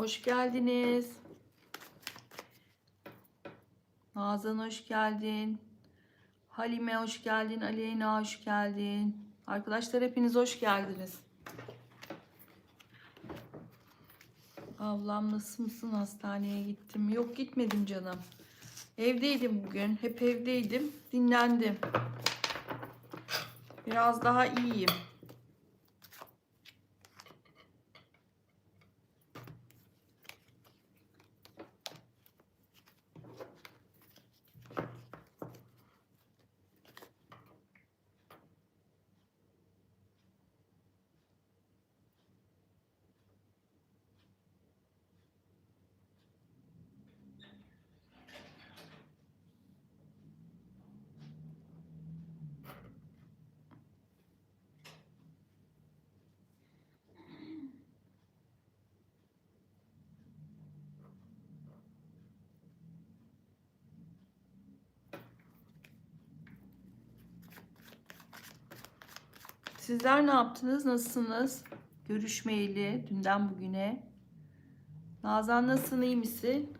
Hoş geldiniz. Nazan hoş geldin. Halime hoş geldin. Aleyna hoş geldin. Arkadaşlar hepiniz hoş geldiniz. Ablam nasıl mısın? Hastaneye gittim. Yok gitmedim canım. Evdeydim bugün. Hep evdeydim. Dinlendim. Biraz daha iyiyim. Sizler ne yaptınız? Nasılsınız? Görüşmeyeli dünden bugüne. Nazan nasılsın? iyi misin?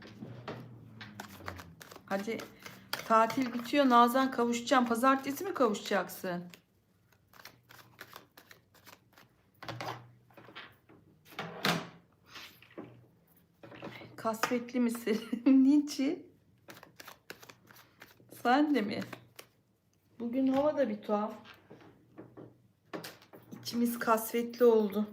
Hadi tatil bitiyor. Nazan kavuşacağım. Pazartesi mi kavuşacaksın? Kasvetli misin? Niçin? Sen de mi? Bugün hava da bir tuhaf. İçimiz kasvetli oldu.